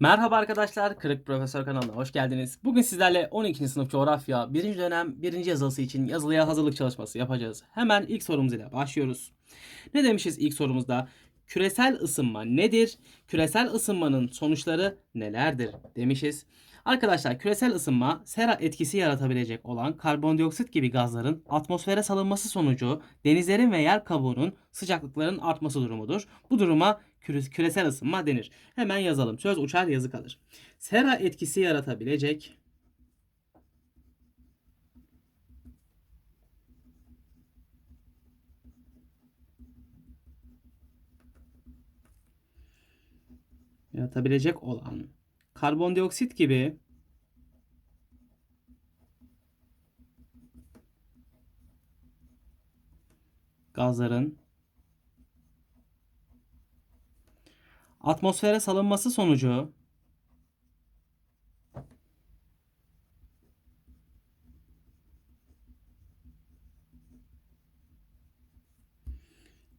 Merhaba arkadaşlar, Kırık Profesör kanalına hoş geldiniz. Bugün sizlerle 12. sınıf coğrafya 1. dönem 1. yazılısı için yazılıya hazırlık çalışması yapacağız. Hemen ilk sorumuz ile başlıyoruz. Ne demişiz ilk sorumuzda? Küresel ısınma nedir? Küresel ısınmanın sonuçları nelerdir demişiz. Arkadaşlar küresel ısınma sera etkisi yaratabilecek olan karbondioksit gibi gazların atmosfere salınması sonucu denizlerin ve yer kabuğunun sıcaklıkların artması durumudur. Bu duruma küresel ısınma denir. Hemen yazalım. Söz uçar yazı kalır. Sera etkisi yaratabilecek yaratabilecek olan karbondioksit gibi gazların atmosfere salınması sonucu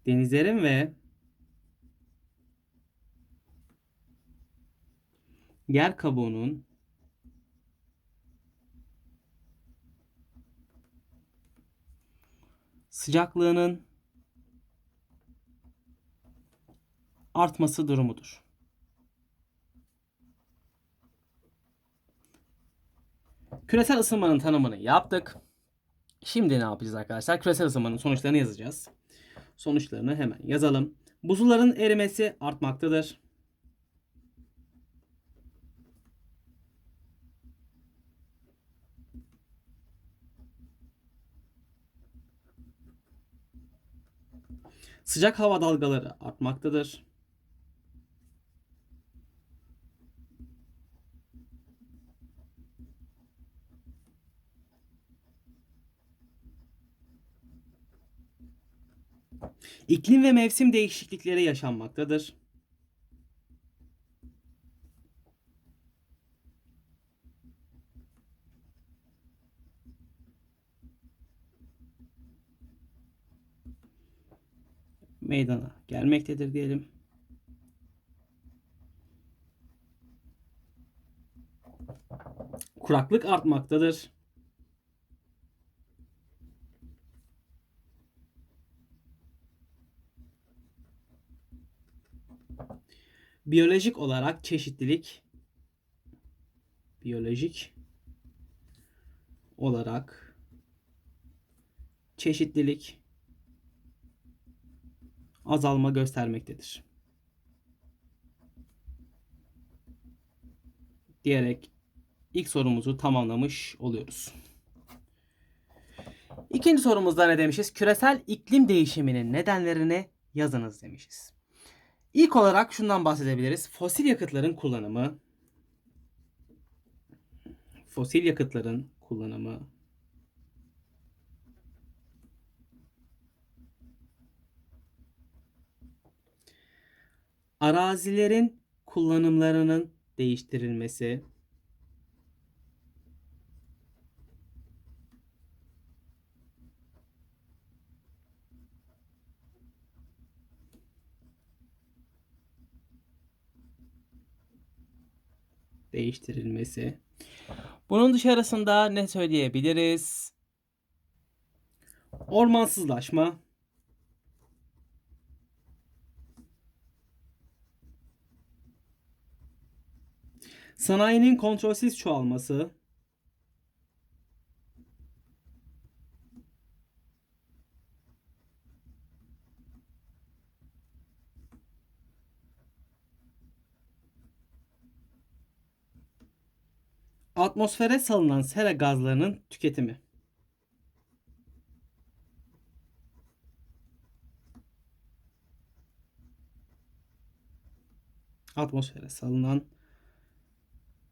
denizlerin ve yer kabuğunun sıcaklığının artması durumudur. Küresel ısınmanın tanımını yaptık. Şimdi ne yapacağız arkadaşlar? Küresel ısınmanın sonuçlarını yazacağız. Sonuçlarını hemen yazalım. Buzulların erimesi artmaktadır. Sıcak hava dalgaları artmaktadır. İklim ve mevsim değişiklikleri yaşanmaktadır. Meydana gelmektedir diyelim. Kuraklık artmaktadır. Biyolojik olarak çeşitlilik biyolojik olarak çeşitlilik azalma göstermektedir. Diyerek ilk sorumuzu tamamlamış oluyoruz. İkinci sorumuzda ne demişiz? Küresel iklim değişiminin nedenlerini yazınız demişiz. İlk olarak şundan bahsedebiliriz. Fosil yakıtların kullanımı. Fosil yakıtların kullanımı. Arazilerin kullanımlarının değiştirilmesi. Değiştirilmesi. Bunun dışarısında ne söyleyebiliriz? Ormansızlaşma. Sanayinin kontrolsüz çoğalması. Atmosfere salınan sera gazlarının tüketimi. Atmosfere salınan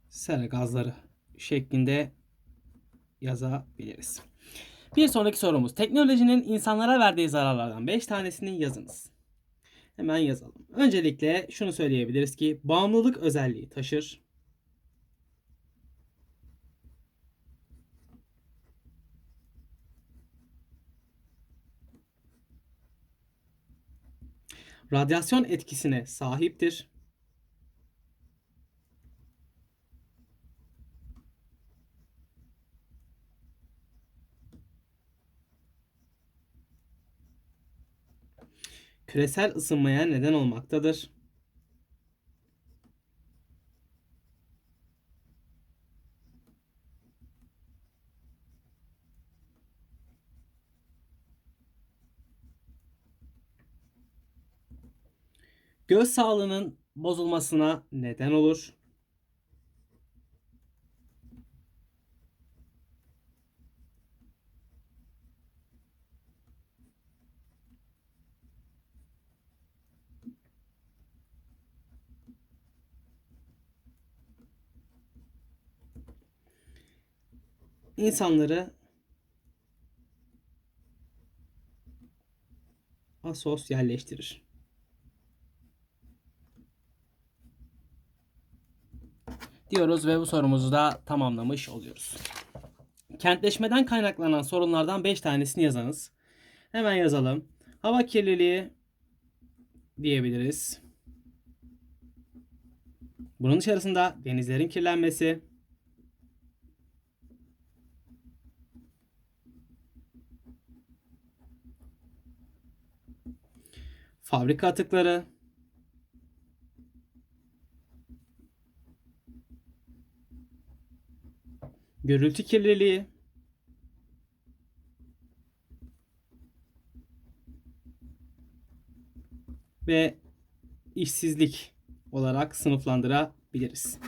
sera gazları şeklinde yazabiliriz. Bir sonraki sorumuz. Teknolojinin insanlara verdiği zararlardan 5 tanesini yazınız. Hemen yazalım. Öncelikle şunu söyleyebiliriz ki bağımlılık özelliği taşır. radyasyon etkisine sahiptir. Küresel ısınmaya neden olmaktadır. Göz sağlığının bozulmasına neden olur. İnsanları asosyalleştirir. Diyoruz ve bu sorumuzu da tamamlamış oluyoruz. Kentleşmeden kaynaklanan sorunlardan 5 tanesini yazınız. Hemen yazalım. Hava kirliliği diyebiliriz. Bunun içerisinde denizlerin kirlenmesi, fabrika atıkları, Gürültü kirliliği. Ve işsizlik olarak sınıflandırabiliriz.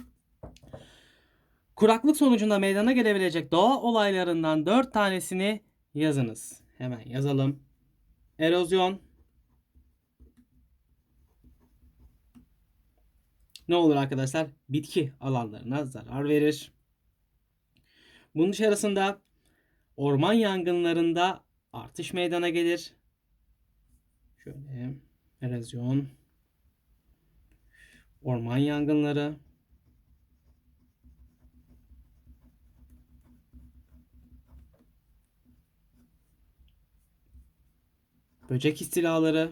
Kuraklık sonucunda meydana gelebilecek doğa olaylarından 4 tanesini yazınız. Hemen yazalım. Erozyon. Ne olur arkadaşlar? Bitki alanlarına zarar verir. Bunun içerisinde orman yangınlarında artış meydana gelir. Şöyle erozyon, orman yangınları, böcek istilaları,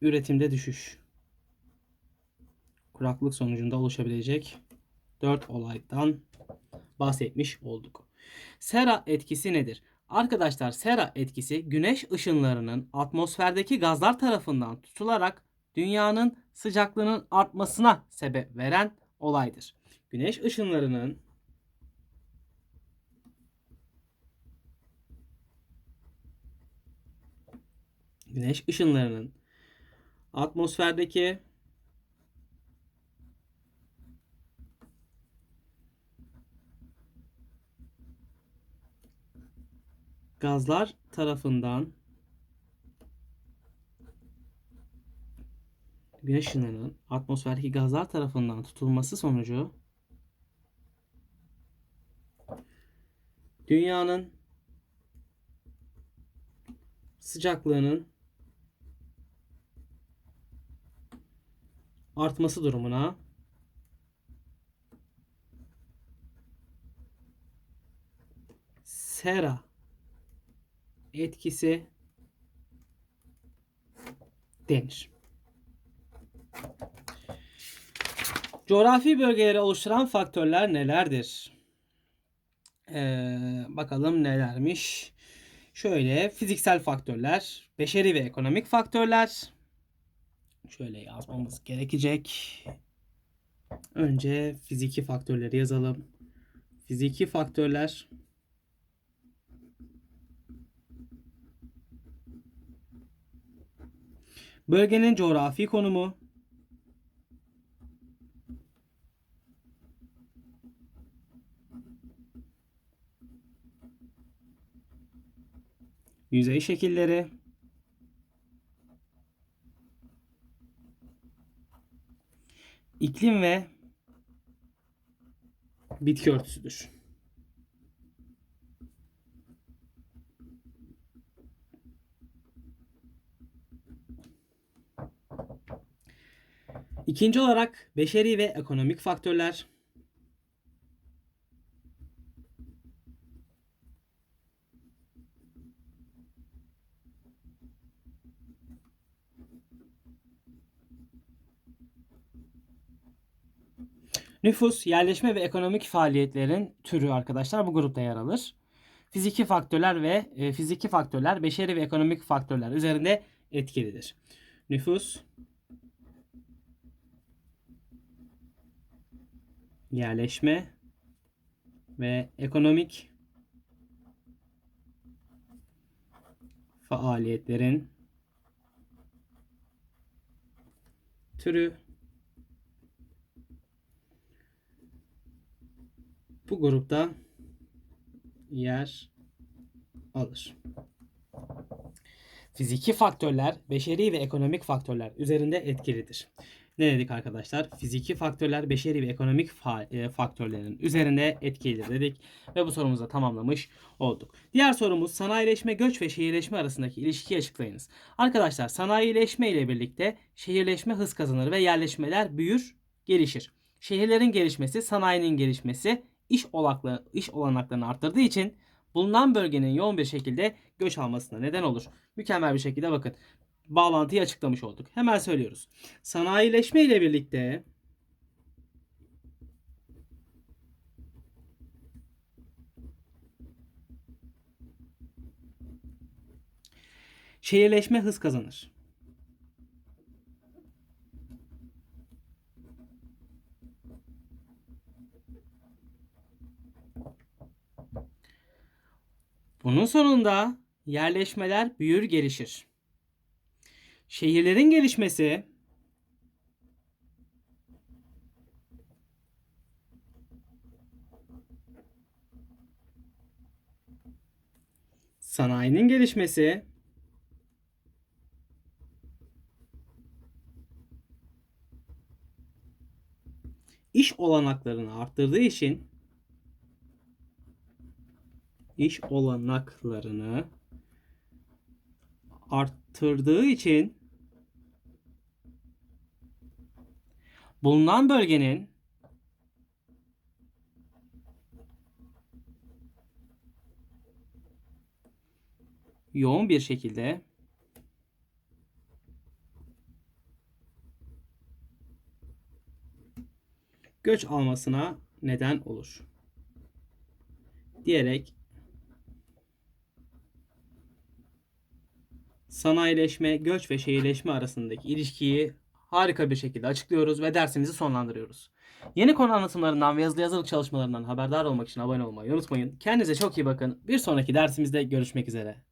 üretimde düşüş kuraklık sonucunda oluşabilecek 4 olaydan bahsetmiş olduk. Sera etkisi nedir? Arkadaşlar sera etkisi güneş ışınlarının atmosferdeki gazlar tarafından tutularak dünyanın sıcaklığının artmasına sebep veren olaydır. Güneş ışınlarının güneş ışınlarının atmosferdeki gazlar tarafından güneş ışınlarının atmosferdeki gazlar tarafından tutulması sonucu dünyanın sıcaklığının artması durumuna sera etkisi denir. Coğrafi bölgeleri oluşturan faktörler nelerdir? Ee, bakalım nelermiş. Şöyle fiziksel faktörler, beşeri ve ekonomik faktörler. Şöyle yazmamız gerekecek. Önce fiziki faktörleri yazalım. Fiziki faktörler Bölgenin coğrafi konumu, yüzey şekilleri, iklim ve bitki örtüsüdür. İkinci olarak beşeri ve ekonomik faktörler. Nüfus, yerleşme ve ekonomik faaliyetlerin türü arkadaşlar bu grupta yer alır. Fiziki faktörler ve e, fiziki faktörler beşeri ve ekonomik faktörler üzerinde etkilidir. Nüfus, yerleşme ve ekonomik faaliyetlerin türü bu grupta yer alır. Fiziki faktörler, beşeri ve ekonomik faktörler üzerinde etkilidir. Ne dedik arkadaşlar? Fiziki faktörler, beşeri ve ekonomik fa- e, faktörlerin üzerinde etkilidir dedik ve bu sorumuzu da tamamlamış olduk. Diğer sorumuz sanayileşme, göç ve şehirleşme arasındaki ilişkiyi açıklayınız. Arkadaşlar sanayileşme ile birlikte şehirleşme hız kazanır ve yerleşmeler büyür, gelişir. Şehirlerin gelişmesi, sanayinin gelişmesi iş olaklı iş olanaklarını arttırdığı için bulunan bölgenin yoğun bir şekilde göç almasına neden olur. Mükemmel bir şekilde bakın. Bağlantıyı açıklamış olduk. Hemen söylüyoruz. Sanayileşme ile birlikte şehirleşme hız kazanır. Bunun sonunda yerleşmeler büyür gelişir. Şehirlerin gelişmesi. Sanayinin gelişmesi. İş olanaklarını arttırdığı için iş olanaklarını arttırdığı için bulunan bölgenin yoğun bir şekilde göç almasına neden olur. Diyerek sanayileşme, göç ve şehirleşme arasındaki ilişkiyi harika bir şekilde açıklıyoruz ve dersimizi sonlandırıyoruz. Yeni konu anlatımlarından ve yazılı yazılı çalışmalarından haberdar olmak için abone olmayı unutmayın. Kendinize çok iyi bakın. Bir sonraki dersimizde görüşmek üzere.